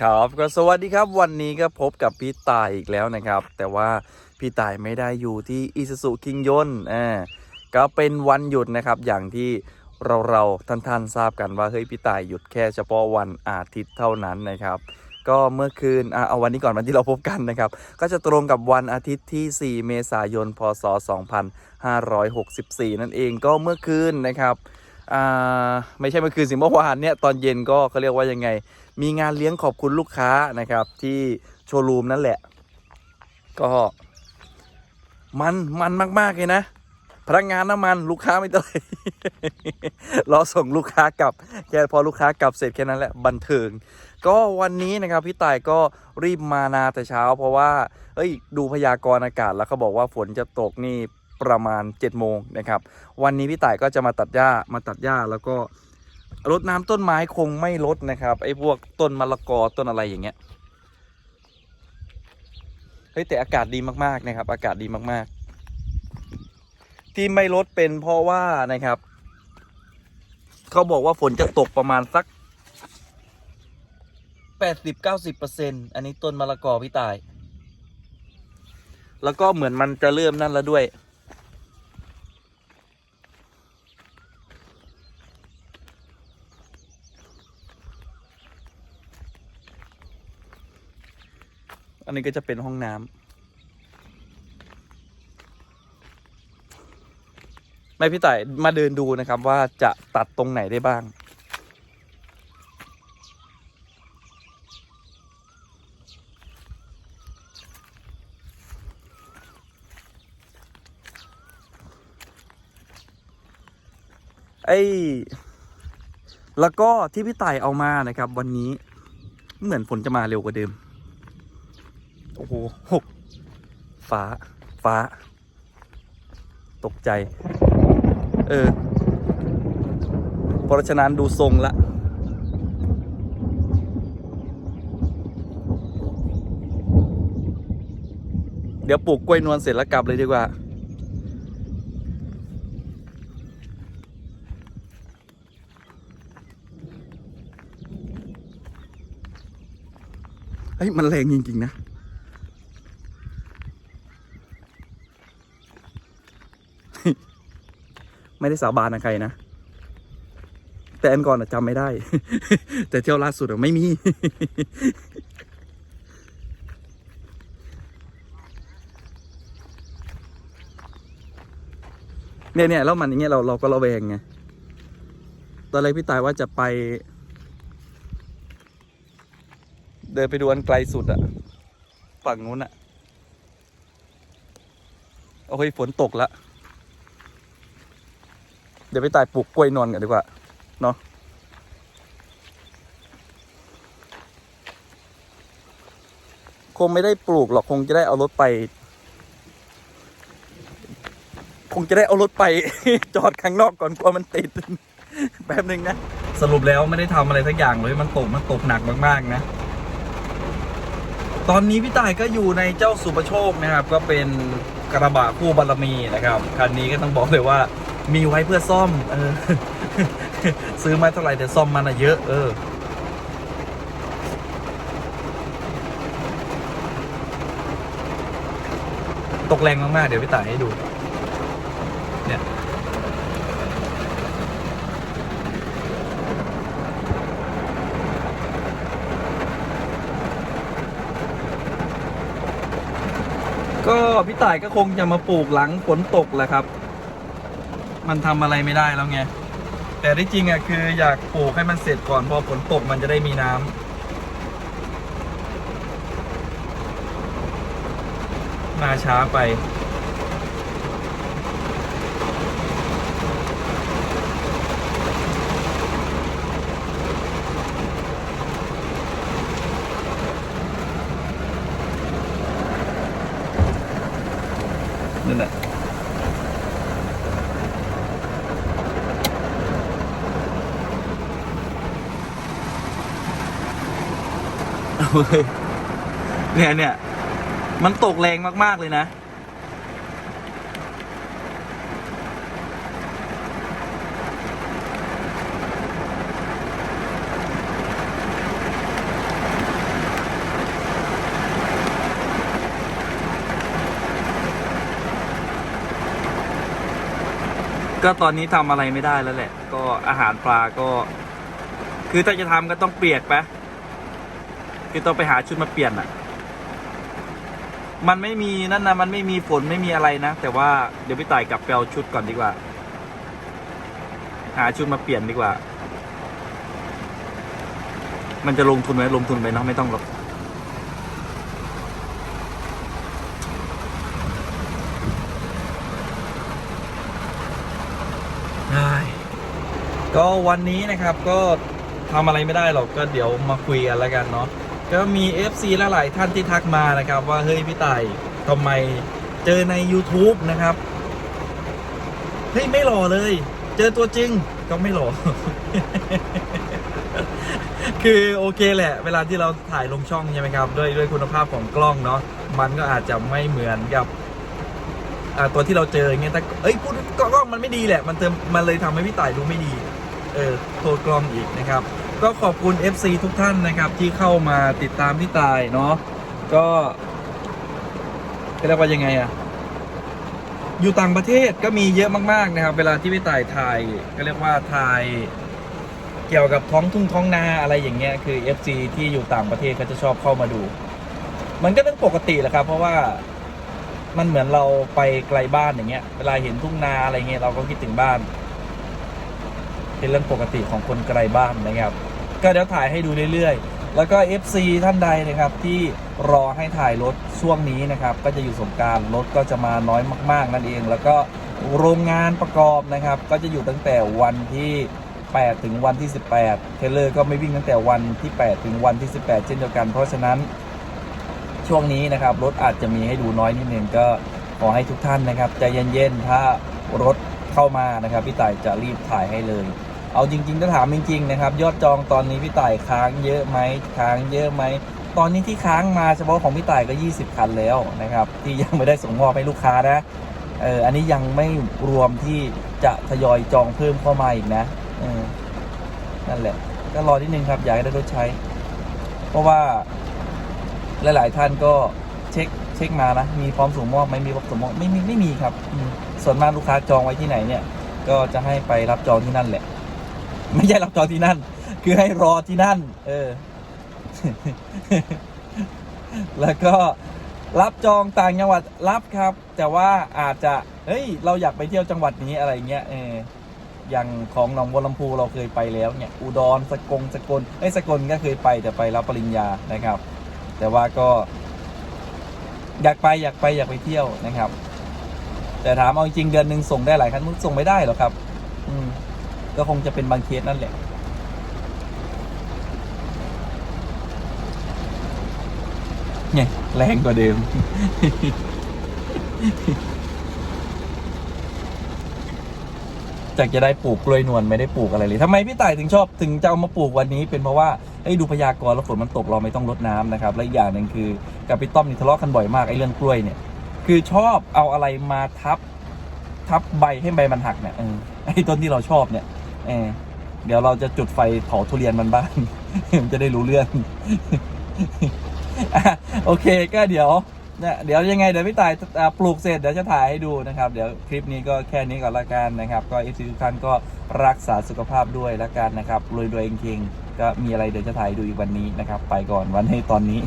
ครับก็สวัสดีครับวันนี้ก็พบกับพี่ตายอีกแล้วนะครับ แต่ว่าพี่ตายไม่ได้อยู่ที่อิซูซุคิงยนอ่าก็เป็นวันหยุดนะครับอย่างที่เราเราๆท่านทราบกันว่าเฮ้ยพี่ตายหยุดแค่เฉพาะวันอาทิตย์เท่านั้นนะครับ ก็เมื่อคืนอะเอาวันนี้ก่อนวันที่เราพบกันนะครับ ก็จะตรงกับวันอาทิตย์ที่ 4 เมษายน พศ 2564 นั่นเองก็เมื่อคืนนะครับอ่าไม่ใช่เมื่อคืนสิเมื่อวานเนี่ยตอนเย็นก็เขาเรียกว่ายังไง มีงานเลี้ยงขอบคุณลูกค้านะครับ ที่โชว์รูมนั่นแหละ ก็มันมันมาก ๆ เลยนะ พนักงานน้ำมันลูกค้าไม่เท่าไหร่รอส่งลูกค้ากลับแค่พอลูกค้ากลับเสร็จแค่นั้นแหละบันเทิง ก็วันนี้นะครับพี่ต่ายก็รีบมานาแต่เช้า เพราะว่าเอ้ย ดูพยากรณ์อากาศแล้วเขาบอกว่าฝนจะตกนี่ประมาณ7จ็ดโมงนะครับ วันนี้พี่ต่ายก็จะมาตัดหญ้ามาตัดหญ้าแล้วก็ รดน้ำต้นไม้คงไม่ลดนะครับไอ้พวกต้นมะละกอต้นอะไรอย่างเงี้ยเฮ้ยแต่อากาศดีมากๆนะครับ อากาศดีมากๆ ที่ไม่ลดเป็นเพราะว่านะครับ เขาบอกว่าฝนจะตกประมาณสักแปดสิบเก้าสิบเปอร์เซ็นอันนี้ต้นมะละกอพี่ตาย แล้วก็เหมือนมันจะเริ่มนั่นแล้วด้วย นนี้ก็จะเป็นห้องน้ำไม่พี่ต่ายมาเดินดูนะครับว่าจะตัดตรงไหนได้บ้าง ไอ้แล้วก็ที่พี่ต่ายเอามานะครับ วันนี้เหมือนฝนจะมาเร็วกว่าเดิม โอ้โหหกฟ้า ฟ้า ตกใจ เออ เพราะฉะนั้นดูทรงละ เดี๋ยวปลูกกล้วยนวลเสร็จแล้วกลับเลยดีกว่าเฮ้ยมันแรงจริง ๆ นะ ไม่ได้สาบานนะใครนะ แต่อันก่อนอะจำไม่ได้ แต่เที่ยวล่าสุดอะไม่มี เนี่ยเนี่ยแล้วมันอย่างเงี้ยเราเราก็ระแวงไงตอนแรกพี่ตายว่าจะไป เดินไปดูอันไกลสุดอะฝั่งนู้นอะโอ้ยฝนตกละเดี๋ยวไปตายปลูกกล้วยนอนกันดีกว่า เนาะคงไม่ได้ปลูกหรอกคงจะได้เอารถไป คงจะได้เอารถไป จอดข้างนอกก่อนกลัวมันติดแป๊บนึงนะ สรุปแล้วไม่ได้ทำอะไรสักอย่างเลยมันตกมันตกหนักมากๆนะ ตอนนี้พี่ต่ายก็อยู่ในเจ้าสุปโชคนะครับ ก็เป็นกระบะคู่บารมีนะครับ คันนี้ก็ต้องบอกเลยว่า มีไว้เพื่อซ่อม เออ ซื้อมาเท่าไหร่แต่ซ่อมมันอะเยอะ เออ ตกแรงมาก ๆ เดี๋ยวพี่ต่ายให้ดู เนี่ย ก็พี่ต่ายก็คงจะมาปลูกหลังฝนตกแหละครับ มันทำอะไรไม่ได้แล้วไง แต่ที่จริงอะคืออยากปลูกให้มันเสร็จก่อนพอฝนตกมันจะได้มีน้ำมาช้าไปนั่นแหละ เนี่ยเนี่ย มันตกแรงมากๆเลยนะ ก็ตอนนี้ทำอะไรไม่ได้แล้วแหละ ก็อาหารปลาก็ คือถ้าจะทำก็ต้องเปียกไป คือต้องไปหาชุดมาเปลี่ยนอะ มันไม่มีนั่นนะมันไม่มีฝนไม่มีอะไรนะ แต่ว่าเดี๋ยวพี่ต่ายกลับไปเอาชุดก่อนดีกว่า หาชุดมาเปลี่ยนดีกว่า มันจะลงทุนไหมลงทุนไปเนาะไม่ต้องหรอกได้ก็วันนี้นะครับก็ทำอะไรไม่ได้หรอกก็เดี๋ยวมาคุยกันแล้วกันเนาะ ก็มี FC ลหลายท่านที่ทักมานะครับ ว่าเฮ้ยพี่ต่ายทำไมเจอใน YouTube นะครับเฮ้ยไม่หล่อเลย เจอตัวจริงก็ไม่หล่อ คือโอเคแหละ เวลาที่เราถ่ายลงช่องใช่ไหมครับ ด้วยด้วยคุณภาพของกล้องเนาะมันก็อาจจะไม่เหมือนกับตัวที่เราเจออย่างเงี้ยแต่เอ้ยพูดกล้องมันไม่ดีแหละ มันเติมมันเลยทำให้พี่ต่ายดูไม่ดี เออโทษกล้องอีกนะครับ ก็ขอบคุณ FC ทุกท่านนะครับที่เข้ามาติดตามพี่ตายเนาะก็เรียกว่ายังไงอะอยู่ต่างประเทศก็มีเยอะมากๆนะครับ เวลาที่พี่ตายถ่ายก็เรียกว่าถ่ายเกี่ยวกับท้องทุ่งท้องนาอะไรอย่างเงี้ยคือ FC ที่อยู่ต่างประเทศเขาจะชอบเข้ามาดู มันก็เรื่องปกติแหละครับ เพราะว่ามันเหมือนเราไปไกลบ้านอย่างเงี้ย เวลาเห็นทุ่งนาอะไรเงี้ยเราก็คิดถึงบ้าน เป็นเรื่องปกติของคนไกลบ้านนะครับ ก็เดี๋ยวถ่ายให้ดูเรื่อยๆ แล้วก็ FC ท่านใดนะครับที่รอให้ถ่ายรถช่วงนี้นะครับก็จะอยู่สงการรถก็จะมาน้อยมาก ๆ นั่นเอง แล้วก็โรงงานประกอบนะครับ ก็จะอยู่ตั้งแต่วันที่ 8 ถึงวันที่ 18 เทรเลอร์ก็ไม่วิ่งตั้งแต่วันที่ 8 ถึงวันที่ 18 เช่นเดียวกัน เพราะฉะนั้นช่วงนี้นะครับรถอาจจะมีให้ดูน้อยนิดนึงก็ขอให้ทุกท่านนะครับใจเย็นๆ ถ้ารถเข้ามานะครับพี่ต่ายจะรีบถ่ายให้เลย เอาจริง ๆ ถ้าถามจริงๆนะครับ ยอดจองตอนนี้พี่ต่ายค้างเยอะไหมค้างเยอะไหมตอนนี้ที่ค้างมาเฉพาะของพี่ต่ายก็ 20 คันแล้วนะครับที่ยังไม่ได้ส่งมอบให้ลูกค้านะเอออันนี้ยังไม่รวมที่จะทยอยจองเพิ่มเข้ามาอีกนะเออนั่นแหละ ก็รอนิดนึงครับอยากให้ได้รถใช้ เพราะว่าหลาย ๆ ท่านก็เช็คเช็คมานะมีพร้อมส่งมอบไหมมีพร้อมส่งมอบไม่มีไม่มีครับส่วนมากลูกค้าจองไว้ที่ไหนเนี่ย ก็จะให้ไปรับจองที่นั่นแหละ ไม่ใช่รับจองที่นั่น คือให้รอที่นั่น เออ แล้วก็รับจองต่างจังหวัดรับครับ แต่ว่าอาจจะเฮ้ยเราอยากไปเที่ยวจังหวัดนี้อะไรเงี้ยเอออย่างของหนองบัวลำพูเราเคยไปแล้วเนี่ยอุดรสกงสกลไอ้สกลก็เคยไปแต่ไปรับปริญญานะครับ แต่ว่าก็ อยากไปอยากไปอยากไปเที่ยวนะครับ แต่ถามเอาจริงเดือนหนึ่งส่งได้หลายครั้งส่งไม่ได้หรอครับ อืม ก็คงจะเป็นบางเคสนั่นแหละ เนี่ยแรงกว่าเดิม จากจะได้ปลูกกล้วยนวลไม่ได้ปลูกอะไรเลยทำไมพี่ต่ายถึงชอบถึงจะเอามาปลูกวันนี้ เป็นเพราะว่าไอ้ดูพยากรณ์แล้วฝนมันตกเราไม่ต้องรดน้ำนะครับ และอีกอย่างหนึ่งคือกับพี่ต้อมนี่ทะเลาะกันบ่อยมากไอ้เรื่องกล้วยเนี่ย คือชอบเอาอะไรมาทับทับใบให้ใบมันหักเนี่ยไอ้ต้นที่เราชอบเนี่ย เออเดี๋ยวเราจะจุดไฟเผาทุเรียนมันบ้าง มันจะได้รู้เรื่องโอเคก็เดี๋ยวเนี่ยเดี๋ยวยังไงเดี๋ยวพี่ต่ายปลูกเสร็จเดี๋ยวจะถ่ายให้ดูนะครับ เดี๋ยวคลิปนี้ก็แค่นี้ก่อนละกันนะครับ ก็เอฟซีทุกท่านก็รักษาสุขภาพด้วยละกันนะครับรวยๆเองๆก็มีอะไรเดี๋ยวจะถ่ายดูอีกวันนี้นะครับ ไปก่อนวันให้ตอนนี้